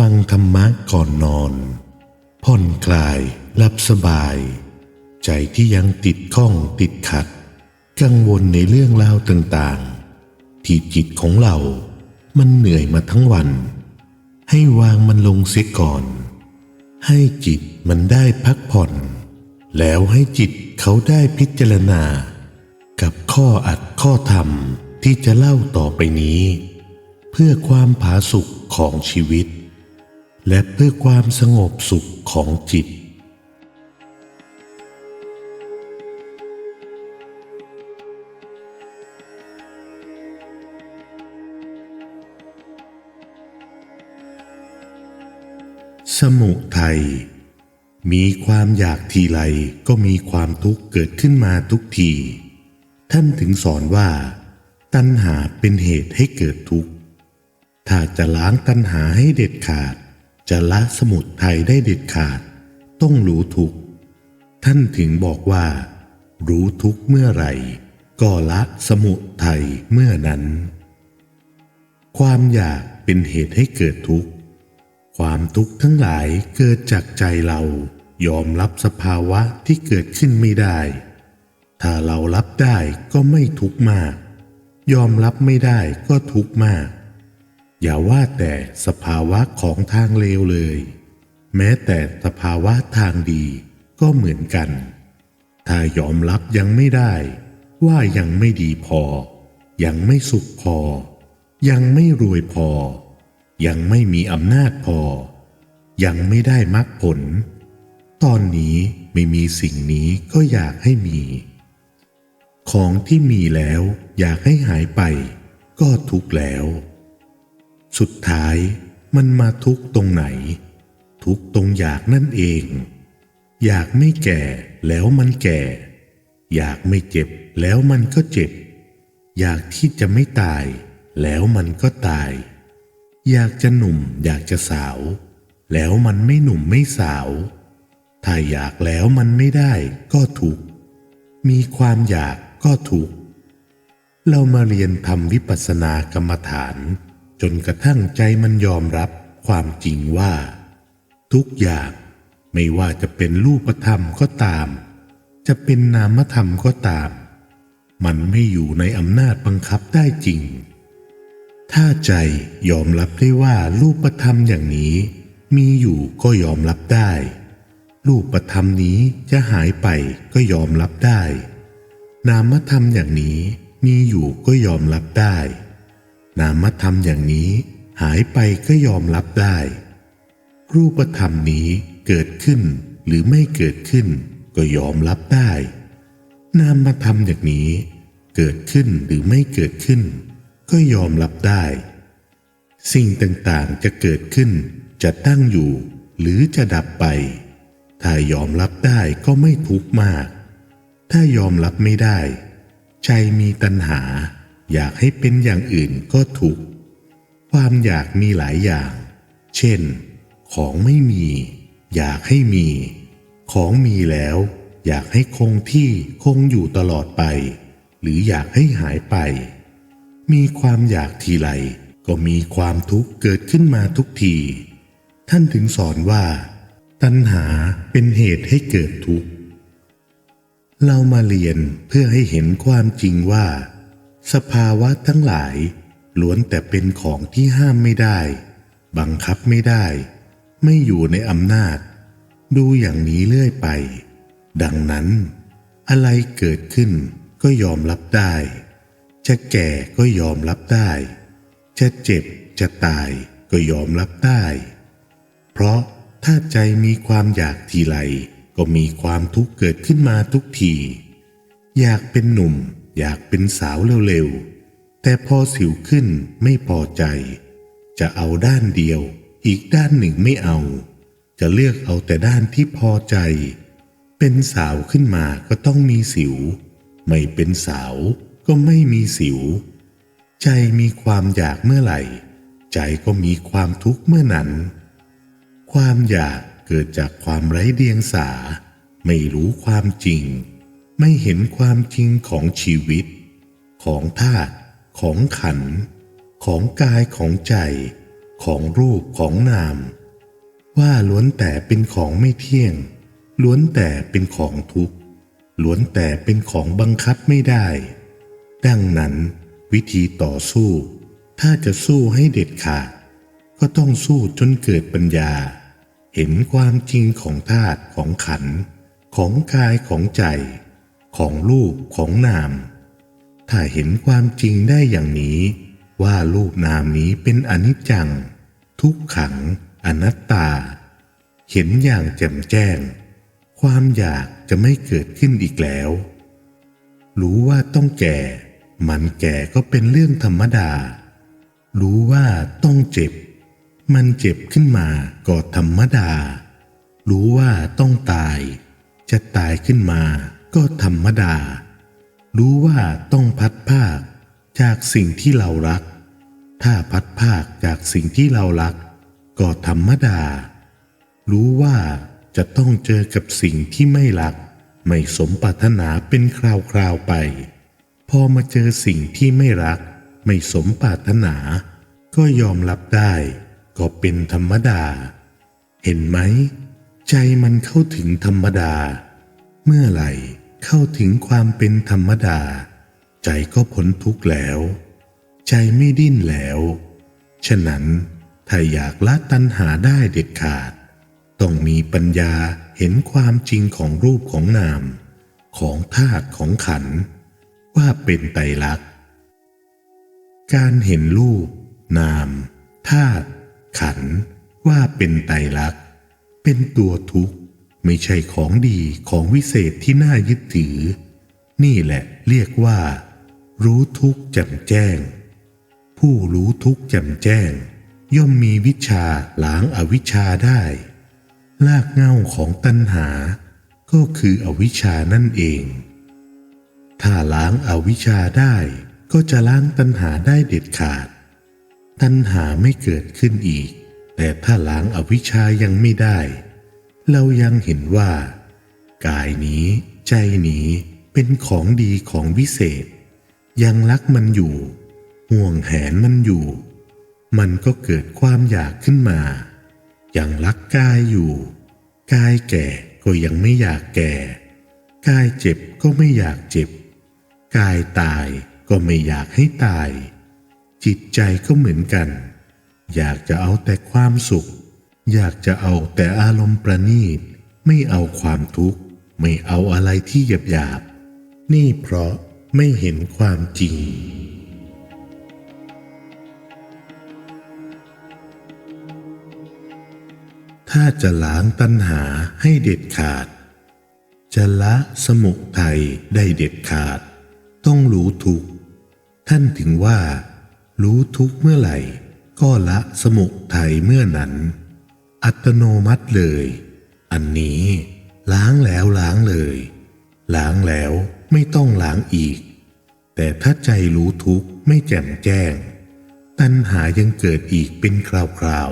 ฟังธรรมะก่อนนอน ผ่อนคลายหลับสบาย ใจที่ยังติดข้องติดขัด กังวลในเรื่องราวต่างๆ ที่จิตของเรามันเหนื่อยมาทั้งวัน ให้วางมันลงเสียก่อน ให้จิตมันได้พักผ่อน แล้วให้จิตเขาได้พิจารณา กับข้ออัดข้อธรรมที่จะเล่าต่อไปนี้ เพื่อความผาสุกของชีวิต และเพื่อความสงบสุขของจิต สมุทัยมีความอยากทีไรก็มีความทุกข์เกิดขึ้นมาทุกที ท่านถึงสอนว่า ตัณหาเป็นเหตุให้เกิดทุกข์ ถ้าจะล้างตัณหาให้เด็ดขาด จะละสมุทัยได้เด็ดขาด ต้องรู้ทุกท่านถึงบอกว่า รู้ทุกเมื่อไหร่ ก็ละสมุทัยเมื่อนั้น ความอยากเป็นเหตุให้เกิดทุกข์ ความทุกข์ทั้งหลายเกิดจากใจเรายอมรับสภาวะที่เกิดขึ้นไม่ได้ ถ้าเรารับได้ก็ไม่ทุกข์มาก ยอมรับไม่ได้ก็ทุกข์มาก อย่าว่าแต่สภาวะของทางเลวเลย แม้แต่สภาวะทางดีก็เหมือนกัน ถ้ายอมรับยังไม่ได้ ว่ายังไม่ดีพอ ยังไม่สุขพอ ยังไม่รวยพอ ยังไม่มีอำนาจพอ ยังไม่ได้มรรคผล ตอนนี้ไม่มีสิ่งนี้ก็อยากให้มี ของที่มีแล้วอยากให้หายไป ก็ทุกข์แล้ว สุดท้ายมันมาทุกตรงไหน ทุกตรงอยากนั่นเอง อยากไม่แก่แล้วมันแก่ อยากไม่เจ็บแล้วมันก็เจ็บ อยากที่จะไม่ตาย แล้วมันก็ตาย อยากจะหนุ่มอยากจะสาว แล้วมันไม่หนุ่มไม่สาว ถ้าอยากแล้วมันไม่ได้ก็ทุกมีความอยากก็ทุกเรามาเรียนทำวิปัสสนากรรมฐาน นกระทั่งใจมันยอมรับความจริงว่า ทุกอย่างไม่ว่าจะเป็นรูปธรรมก็ตาม จะเป็นนามธรรมก็ตาม มันไม่อยู่ในอำนาจบังคับได้จริง ถ้าใจยอมรับได้ว่ารูปธรรมอย่างนี้ มีอยู่ก็ยอมรับได้ รูปธรรมนี้จะหายไปก็ยอมรับได้ นามธรรมอย่างนี้มีอยู่ก็ยอมรับได้ นามธรรมอย่างนี้หายไปก็ยอมรับได้ รูปธรรมนี้เกิดขึ้นหรือไม่เกิดขึ้นก็ยอมรับได้ นามธรรมอย่างนี้ เกิดขึ้นหรือไม่เกิดขึ้น ก็ยอมรับได้ สิ่งต่างๆจะเกิดขึ้น จะตั้งอยู่ หรือจะดับไป ถ้ายอมรับได้ก็ไม่ทุกข์มาก ถ้ายอมรับไม่ได้ ใจมีตัณหา อยากให้เป็นอย่างอื่นก็ทุกข์ ความอยากมีหลายอย่าง เช่น ของไม่มี อยากให้มี ของมีแล้ว อยากให้คงที่คงอยู่ตลอดไป หรืออยากให้หายไป มีความอยากทีไรก็มีความทุกข์เกิดขึ้นมาทุกที ท่านถึงสอนว่า ตัณหาเป็นเหตุให้เกิดทุกข์ เรามาเรียนเพื่อให้เห็นความจริงว่า สภาวะทั้งหลายล้วนแต่เป็นของที่ห้ามไม่ได้ บังคับไม่ได้ ไม่อยู่ในอำนาจ ดูอย่างนี้เรื่อยไป ดังนั้น อะไรเกิดขึ้นก็ยอมรับได้ จะแก่ก็ยอมรับได้ จะเจ็บจะตายก็ยอมรับได้ เพราะถ้าใจมีความอยากทีไรก็มีความทุกข์เกิดขึ้นมาทุกที อยากเป็นหนุ่ม อยากเป็นสาวเร็วๆ แต่พอสิวขึ้นไม่พอใจ จะเอาด้านเดียว อีกด้านหนึ่งไม่เอา จะเลือกเอาแต่ด้านที่พอใจ เป็นสาวขึ้นมาก็ต้องมีสิว ไม่เป็นสาวก็ไม่มีสิว ใจมีความอยากเมื่อไหร่ ใจก็มีความทุกข์เมื่อนั้น ความอยากเกิดจากความไร้เดียงสา ไม่รู้ความจริง ไม่เห็นความจริงของชีวิต ของธาตุของขันธ์ของกายของใจ ของรูปของนาม ว่าล้วนแต่เป็นของไม่เที่ยง ล้วนแต่เป็นของทุกข์ล้วนแต่เป็นของบังคับไม่ได้ ดังนั้นวิธีต่อสู้ ถ้าจะสู้ให้เด็ดขาด ก็ต้องสู้จนเกิดปัญญา เห็นความจริงของธาตุของขันธ์ของกายของใจ ของรูปของนาม ถ้าเห็นความจริงได้อย่างนี้ ว่ารูปนามนี้เป็นอนิจจัง ทุกขัง อนัตตา เห็นอย่างแจ่มแจ้ง ความอยากจะไม่เกิดขึ้นอีกแล้ว รู้ว่าต้องแก่ มันแก่ก็เป็นเรื่องธรรมดา รู้ว่าต้องเจ็บ มันเจ็บขึ้นมาก็ธรรมดา รู้ว่าต้องตาย จะตายขึ้นมา ก็ธรรมดา รู้ว่าต้องพัดภาคจากสิ่งที่เรารัก ถ้าพัดภาคจากสิ่งที่เรารัก ก็ธรรมดา รู้ว่าจะต้องเจอกับสิ่งที่ไม่รัก ไม่สมปรารถนาเป็นคราวๆไป พอมาเจอสิ่งที่ไม่รัก ไม่สมปรารถนา ก็ยอมรับได้ ก็เป็นธรรมดา เห็นไหม ใจมันเข้าถึงธรรมดา เมื่อไหร่ เข้าถึงความเป็นธรรมดา ใจก็พ้นทุกข์แล้ว ใจไม่ดิ้นแล้ว ฉะนั้นถ้าอยากละตัณหาได้เด็ดขาด ต้องมีปัญญาเห็นความจริงของรูปของนาม ของธาตุของขัน ว่าเป็นไตรลักษณ์ การเห็นรูป นามธาตุขันว่าเป็นไตรลักษณ์ เป็นตัวทุกข์ ไม่ใช่ของดีของวิเศษที่น่ายึดถือ นี่แหละเรียกว่า รู้ทุกแจ่มแจ้ง ผู้รู้ทุกแจ่มแจ้ง ย่อมมีวิชาล้างอาวิชชาได้ลากเง้าของตัณหา ก็คืออวิชชานั่นเอง ถ้าล้างอาวิชชาได้ก็จะล้างตัณหาได้เด็ดขาด ตัณหาไม่เกิดขึ้นอีก แต่ถ้าล้างอาวิชชายังไม่ได้ เรายังเห็นว่า กายนี้ใจนี้เป็นของดีของวิเศษ ยังรักมันอยู่ ห่วงแหนมันอยู่ มันก็เกิดความอยากขึ้นมา ยังรักกายอยู่ กายแก่ก็ยังไม่อยากแก่ กายเจ็บก็ไม่อยากเจ็บ กายตายก็ไม่อยากให้ตาย จิตใจก็เหมือนกัน อยากจะเอาแต่ความสุข อยากจะเอาแต่อารมณ์ประณีต ไม่เอาความทุกข์ ไม่เอาอะไรที่หยาบหยาบ นี่เพราะไม่เห็นความจริง ถ้าจะล้างตัณหาให้เด็ดขาด จะละสมุทัยได้เด็ดขาด ต้องรู้ทุกท่านถึงว่า รู้ทุกเมื่อไหร่ ก็ละสมุทัยเมื่อนั้น อัตโนมัติเลย อันนี้ ล้างแล้วล้างเลย ล้างแล้วไม่ต้องล้างอีก แต่ถ้าใจรู้ทุกข์ไม่แจ่มแจ้ง ตัณหายังเกิดอีกเป็นคราว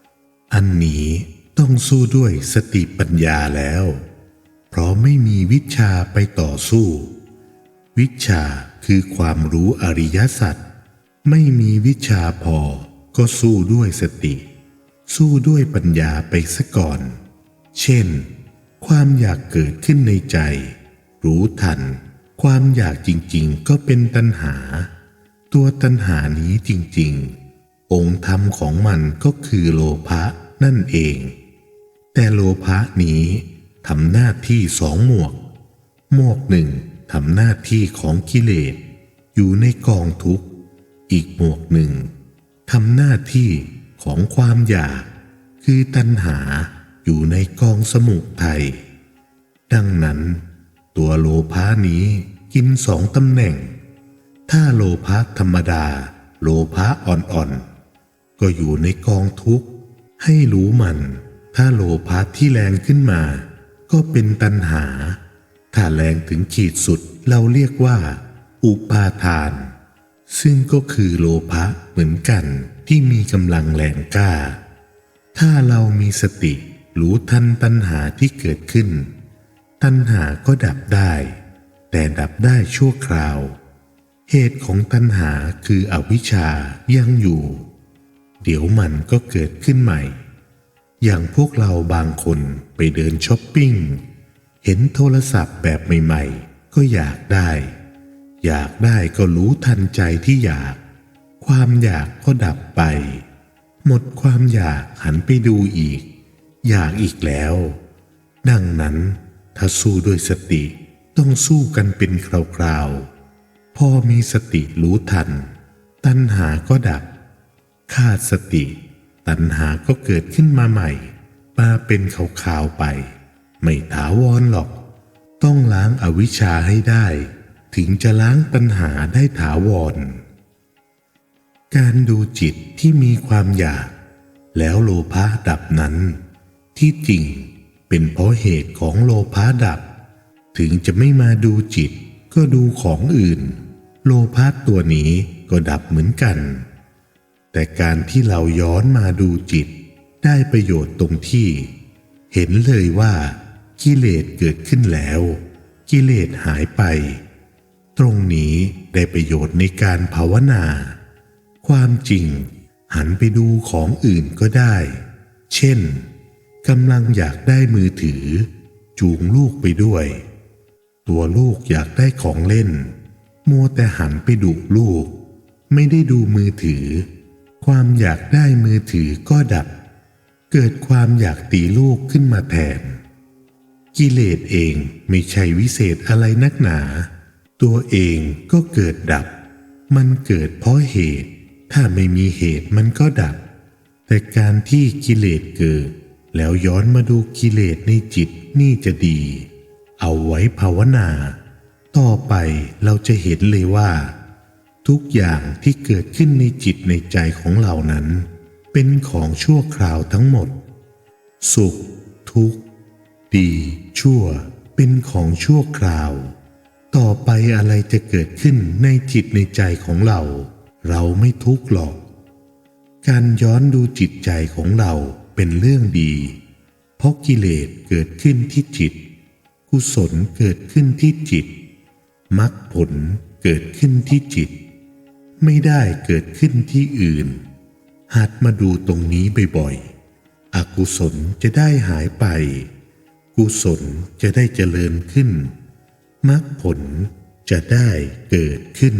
ๆ อันนี้ต้องสู้ด้วยสติปัญญาแล้ว เพราะไม่มีวิชาไปต่อสู้ วิชาคือความรู้อริยสัจไม่มีวิชาพอก็สู้ด้วยสติ สู้ด้วยปัญญาไปซะก่อน เช่น ความอยากเกิดขึ้นในใจ รู้ทัน ความอยากจริงๆ ก็เป็นตัณหา ตัวตัณหานี้จริงๆ องค์ธรรมของมันก็คือโลภะนั่นเอง แต่โลภะนี้ทำหน้าที่สองหมวก หมวกหนึ่งทำหน้าที่ของกิเลสอยู่ในกองทุกข์ อีกหมวกหนึ่งทำหน้าที่ ของความอยาก คือตัณหาอยู่ในกองสมุทัยดังนั้น ตัวโลภะนี้กินสองตำแหน่ง ถ้าโลภะธรรมดา โลภะอ่อนๆ ก็อยู่ในกองทุกข์ ให้รู้มัน ถ้าโลภะที่แรงขึ้นมา ก็เป็นตัณหา ถ้าแรงถึงขีดสุดเราเรียกว่า อุปาทาน ซึ่งก็คือโลภะเหมือนกัน ที่มีกำลังแรงกล้า ถ้าเรามีสติรู้ทันตัณหาที่เกิดขึ้น ตัณหาก็ดับได้ แต่ดับได้ชั่วคราว เหตุของตัณหาคืออวิชชายังอยู่ เดี๋ยวมันก็เกิดขึ้นใหม่ อย่างพวกเราบางคนไปเดินช้อปปิ้ง เห็นโทรศัพท์แบบใหม่ ๆ ก็อยากได้ อยากได้ก็รู้ทันใจที่อยาก ความอยากก็ดับไป หมดความอยากหันไปดูอีก อยากอีกแล้ว ดังนั้นถ้าสู้ด้วยสติต้องสู้กันเป็นคราวๆ พอมีสติรู้ทัน ตัณหาก็ดับ ขาดสติ ตัณหาก็เกิดขึ้นมาใหม่ มาเป็นขาวๆไป ไม่ถาวรหรอก ต้องล้างอวิชชาให้ได้ ถึงจะล้างตัณหาได้ถาวร การดูจิตที่มีความอยาก แล้วโลภะดับนั้น ที่จริงเป็นเพราะเหตุของโลภะดับ ถึงจะไม่มาดูจิตก็ดูของอื่น โลภะตัวนี้ก็ดับเหมือนกัน แต่การที่เราย้อนมาดูจิต ได้ประโยชน์ตรงที่ เห็นเลยว่า กิเลสเกิดขึ้นแล้ว กิเลสหายไป ตรงนี้ได้ประโยชน์ในการภาวนา ความจริงหันไปดูของอื่นก็ได้ เช่นกำลังอยากได้มือถือ จูงลูกไปด้วย ตัวลูกอยากได้ของเล่น มัวแต่หันไปดูลูก ไม่ได้ดูมือถือ ความอยากได้มือถือก็ดับ เกิดความอยากตีลูกขึ้นมาแทน กิเลสเองไม่ใช่วิเศษอะไรนักหนา ตัวเองก็เกิดดับ มันเกิดเพราะเหตุ ถ้าไม่มีเหตุมันก็ดับ แต่การที่กิเลสเกิด แล้วย้อนมาดูกิเลสในจิตนี่จะดี เอาไว้ภาวนา ต่อไปเราจะเห็นเลยว่า ทุกอย่างที่เกิดขึ้นในจิตในใจของเรานั้น เป็นของชั่วคราวทั้งหมด สุข ทุกข์ ดี ชั่ว เป็นของชั่วคราว ต่อไปอะไรจะเกิดขึ้นในจิตในใจของเรา เราไม่ทุกข์หรอก การย้อนดูจิตใจของเราเป็นเรื่องดี เพราะกิเลสเกิดขึ้นที่จิต กุศลเกิดขึ้นที่จิตมรรคผลเกิดขึ้นที่จิต ไม่ได้เกิดขึ้นที่อื่น หัดมาดูตรงนี้บ่อยๆ อกุศลจะได้หายไป กุศลจะได้เจริญขึ้นมรรคผลจะได้เกิดขึ้น